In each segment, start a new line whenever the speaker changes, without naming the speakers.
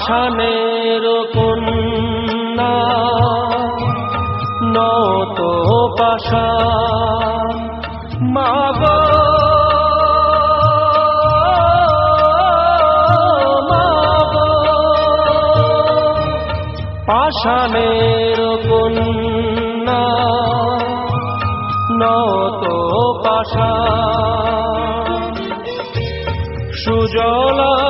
পাষাণের কন্যা নত পাষাণ মাগ পাষাণের কন্যা নত পাষাণ সুজলা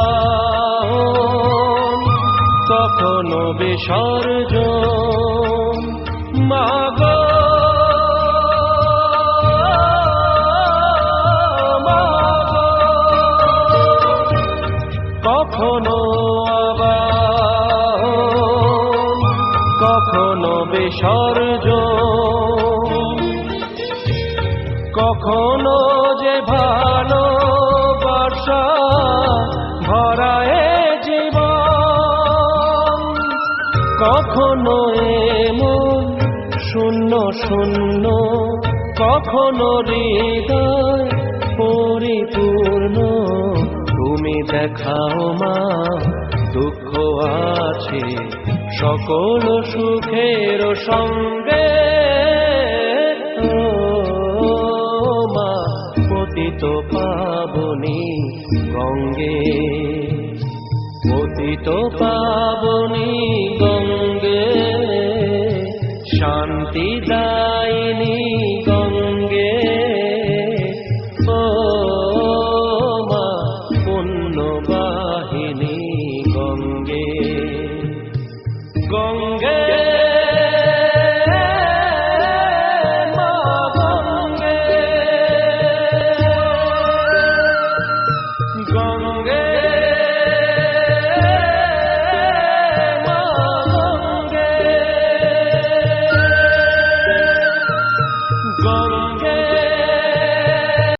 কখনো বিসর্জন। মাগ কখনো কখনো বিসর্জন। কখনো যে ভালোবাসা এমন শূন্য শূন্য, কখনো হৃদয় পরিপূর্ণ। তুমি দেখাও মা, দুঃখ আছে সকল সুখের সঙ্গে। মা, পতিত পাবনি গঙ্গে। অতীত পাবনি গঙ্গে শান্তিদায়িনী গঙ্গে। ও মা পুণ্যবাহিনী